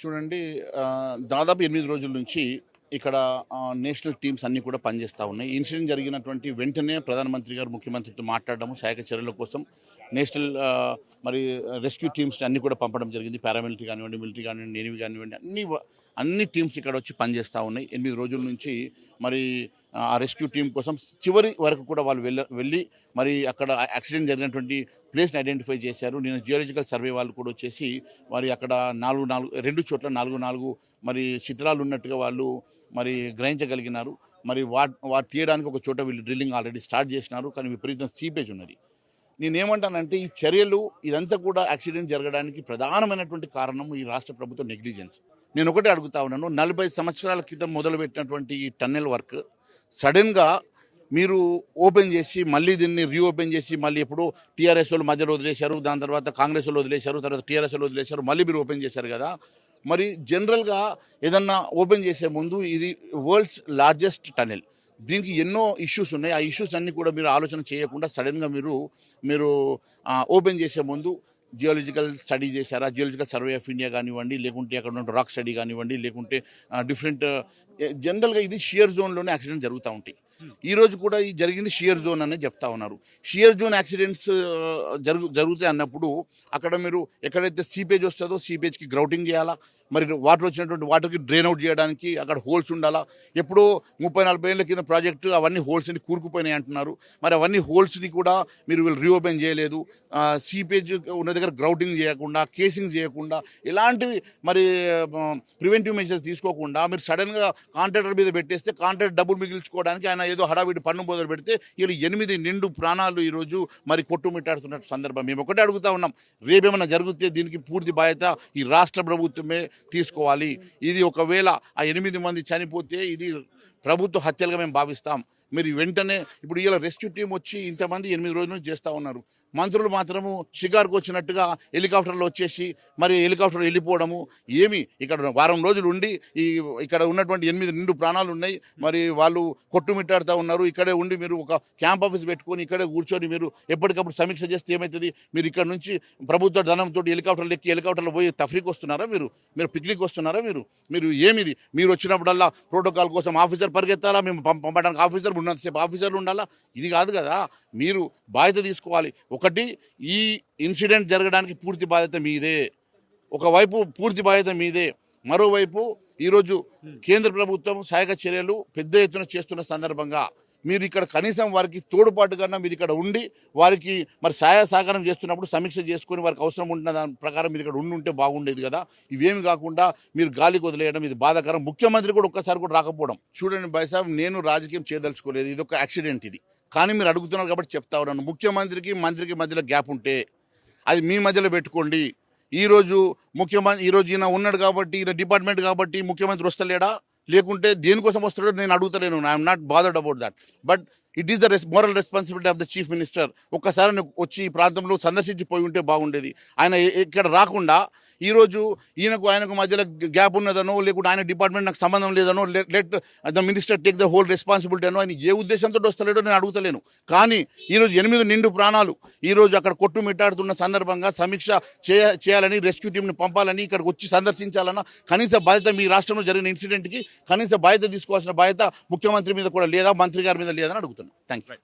చూడండి దాదాపు ఎనిమిది రోజుల నుంచి ఇక్కడ నేషనల్ టీమ్స్ అన్నీ కూడా పనిచేస్తూ ఉన్నాయి. ఇన్సిడెంట్ జరిగినటువంటి వెంటనే ప్రధానమంత్రి గారు ముఖ్యమంత్రితో మాట్లాడడం సహాయక చర్యల కోసం నేషనల్ మరి రెస్క్యూ టీమ్స్ అన్నీ కూడా పంపడం జరిగింది. పారామిలిటరీ కానివ్వండి మిలిటరీ కానివ్వండి నేవీ కానివ్వండి అన్ని అన్ని టీమ్స్ ఇక్కడ వచ్చి పనిచేస్తూ ఉన్నాయి. ఎనిమిది రోజుల నుంచి మరి ఆ రెస్క్యూ టీం కోసం చివరి వరకు కూడా వాళ్ళు వెళ్ళ వెళ్ళి మరి అక్కడ యాక్సిడెంట్ జరిగినటువంటి ప్లేస్ని ఐడెంటిఫై చేశారు. నేను జియోలజికల్ సర్వే వాళ్ళు కూడా వచ్చేసి మరి అక్కడ నాలుగు నాలుగు రెండు చోట్ల నాలుగు నాలుగు మరి చిత్రాలు ఉన్నట్టుగా వాళ్ళు మరి గ్రహించగలిగినారు. మరి వాట్ వాటి తీయడానికి ఒక చోట వీళ్ళు డ్రిల్లింగ్ ఆల్రెడీ స్టార్ట్ చేసినారు. కానీ విపరీతం సీపేజ్ ఉన్నది. నేనేమంటానంటే ఈ చర్యలు ఇదంతా కూడా యాక్సిడెంట్ జరగడానికి ప్రధానమైనటువంటి కారణం ఈ రాష్ట్ర ప్రభుత్వ నెగ్లిజెన్స్. నేను ఒకటే అడుగుతా ఉన్నాను. నలభై సంవత్సరాల క్రితం మొదలుపెట్టినటువంటి ఈ టన్నెల్ వర్క్ సడన్గా మీరు ఓపెన్ చేసి మళ్ళీ దీన్ని రీఓపెన్ చేసి మళ్ళీ ఎప్పుడు టీఆర్ఎస్ వాళ్ళు మధ్యలో వదిలేశారు దాని తర్వాత కాంగ్రెస్ వాళ్ళు వదిలేశారు తర్వాత టీఆర్ఎస్ వాళ్ళు వదిలేశారు మళ్ళీ మీరు ఓపెన్ చేశారు కదా. మరి జనరల్గా ఏదన్నా ఓపెన్ చేసే ముందు ఇది వరల్డ్స్ లార్జెస్ట్ టనెల్. దీనికి ఎన్నో ఇష్యూస్ ఉన్నాయి. ఆ ఇష్యూస్ అన్నీ కూడా మీరు ఆలోచన చేయకుండా సడన్గా మీరు మీరు ఓపెన్ చేసే ముందు జియోలజికల్ స్టడీ చేశారా? జియోలజికల్ సర్వే ఆఫ్ ఇండియా కానివ్వండి లేకుంటే అక్కడ ఉన్న రాక్ స్టడీ కానివ్వండి లేకుంటే డిఫరెంట్ జనరల్గా ఇది షియర్ జోన్లోనే యాక్సిడెంట్ జరుగుతూ ఉంటాయి. ఈరోజు కూడా ఈ జరిగింది షియర్ జోన్ అనే చెప్తా ఉన్నారు. షియర్ జోన్ యాక్సిడెంట్స్ జరుగు జరుగుతాయి అన్నప్పుడు అక్కడ మీరు ఎక్కడైతే సీపేజ్ వస్తుందో సీపేజ్కి గ్రౌటింగ్ చేయాలా? మరి వాటర్ వచ్చినటువంటి వాటర్కి డ్రైన్ అవుట్ చేయడానికి అక్కడ హోల్స్ ఉండాలా? ఎప్పుడో ముప్పై నలభై ఏళ్ళ కింద ప్రాజెక్టు అవన్నీ హోల్స్ని కూరుకుపోయినాయి అంటున్నారు. మరి అవన్నీ హోల్స్ని కూడా మీరు వీళ్ళు రీఓపెన్ చేయలేదు. సీపేజ్ ఉన్న దగ్గర గ్రౌటింగ్ చేయకుండా కేసింగ్ చేయకుండా ఇలాంటివి మరి ప్రివెంటివ్ మెజర్స్ తీసుకోకుండా మీరు సడన్గా కాంట్రాక్టర్ మీద పెట్టేస్తే కాంట్రాక్ట్ డబ్బులు మిగిల్చుకోవడానికి ఆయన ఏదో హడావిడి పన్ను మొదలు పెడితే వీళ్ళు ఎనిమిది నిండు ప్రాణాలు ఈరోజు మరి కొట్టుమిట్టాడుతున్న సందర్భం. మేము ఒకటే అడుగుతా ఉన్నాం రేపేమైనా జరిగితే దీనికి పూర్తి బాధ్యత ఈ రాష్ట్ర ప్రభుత్వమే తీసుకోవాలి. ఇది ఒకవేళ ఆ ఎనిమిది మంది చనిపోతే ఇది ప్రభుత్వ హత్యలుగా మేము భావిస్తాం. మీరు వెంటనే ఇప్పుడు ఇలా రెస్క్యూ టీం వచ్చి ఇంతమంది ఎనిమిది రోజుల నుంచి చేస్తూ ఉన్నారు. మంత్రులు మాత్రము షికార్కు వచ్చినట్టుగా హెలికాప్టర్లు వచ్చేసి మరి హెలికాప్టర్ వెళ్ళిపోవడము ఏమి ఇక్కడ వారం రోజులు ఉండి ఈ ఇక్కడ ఉన్నటువంటి ఎనిమిది నిండు ప్రాణాలు ఉన్నాయి. మరి వాళ్ళు కొట్టుమిట్టాడుతూ ఉన్నారు. ఇక్కడే ఉండి మీరు ఒక క్యాంప్ ఆఫీస్ పెట్టుకొని ఇక్కడే కూర్చొని మీరు ఎప్పటికప్పుడు సమీక్ష చేస్తే ఏమవుతుంది మీరు ఇక్కడ నుంచి ప్రభుత్వ ధనంతో హెలికాప్టర్లు ఎక్కి హెలికాప్టర్లు పోయి తఫ్రీకి వస్తున్నారా మీరు? మీరు పిక్నిక్ వస్తున్నారా మీరు? మీరు ఏమిది? మీరు వచ్చినప్పుడల్లా ప్రోటోకాల్ కోసం ఆఫీసర్ పరిగెత్తారా? మేము పంపడానికి ఆఫీసర్ ఉన్నంతసేపు ఆఫీసర్లు ఉండాలా? ఇది కాదు కదా. మీరు బాధ్యత తీసుకోవాలి. ఒకటి ఈ ఇన్సిడెంట్ జరగడానికి పూర్తి బాధ్యత మీదే. ఒకవైపు పూర్తి బాధ్యత మీదే. మరోవైపు ఈరోజు కేంద్ర ప్రభుత్వం సహాయక చర్యలు పెద్ద ఎత్తున చేస్తున్న సందర్భంగా మీరు ఇక్కడ కనీసం వారికి తోడుపాటుగా మీరు ఇక్కడ ఉండి వారికి మరి సహాయ సహకారం చేస్తున్నప్పుడు సమీక్ష చేసుకొని వారికి అవసరం ఉంటున్న దాని ప్రకారం మీరు ఇక్కడ ఉండి ఉంటే బాగుండేది కదా. ఇవేమి కాకుండా మీరు గాలికి వదిలేయడం ఇది బాధాకరం. ముఖ్యమంత్రి కూడా ఒక్కసారి కూడా రాకపోవడం. చూడండి బైసాబ్ నేను రాజకీయం చేయదలుచుకోలేదు. ఇది ఒక యాక్సిడెంట్ ఇది. కానీ మీరు అడుగుతున్నారు కాబట్టి చెప్తా ఉన్నాను. ముఖ్యమంత్రికి మంత్రికి మధ్యలో గ్యాప్ ఉంటే అది మీ మధ్యలో పెట్టుకోండి. ఈరోజు ముఖ్యమంత్రి ఈరోజు ఈయన ఉన్నాడు కాబట్టి ఈయన డిపార్ట్మెంట్ కాబట్టి ముఖ్యమంత్రి వస్తలేడా? లేకుంటే దేనికోసం వస్తాడో నేను అడుగుతలేను. I'm not bothered about that but it is the res moral responsibility of the chief minister ఒక్కసారి వచ్చి ఈ ప్రాంతంలో సందర్శించి పోయి ఉంటే బాగుండేది. ఆయన ఇక్కడ రాకుండా ఈరోజు ఈయనకు ఆయనకు మధ్యలో గ్యాప్ ఉన్నదనో లేకుంటే ఆయన డిపార్ట్మెంట్ నాకు సంబంధం లేదనో let the minister take the whole responsibility అనో ఆయన ఏ ఉద్దేశంతో వస్తలేడో నేను అడుగుతలేను. కానీ ఈరోజు ఎనిమిది నిండు ప్రాణాలు ఈరోజు అక్కడ కొట్టుమిట్టాడుతున్న సందర్భంగా సమీక్ష చేయ చేయాలని రెస్క్యూ టీంని పంపాలని ఇక్కడికి వచ్చి సందర్శించాలన్న కనీస బాధ్యత మీ రాష్ట్రంలో జరిగిన ఇన్సిడెంట్కి కనీస బాధ్యత తీసుకోవాల్సిన బాధ్యత ముఖ్యమంత్రి మీద కూడా లేదా మంత్రి గారి మీద లేదని అడుగుతున్నాను థ్యాంక్ యూ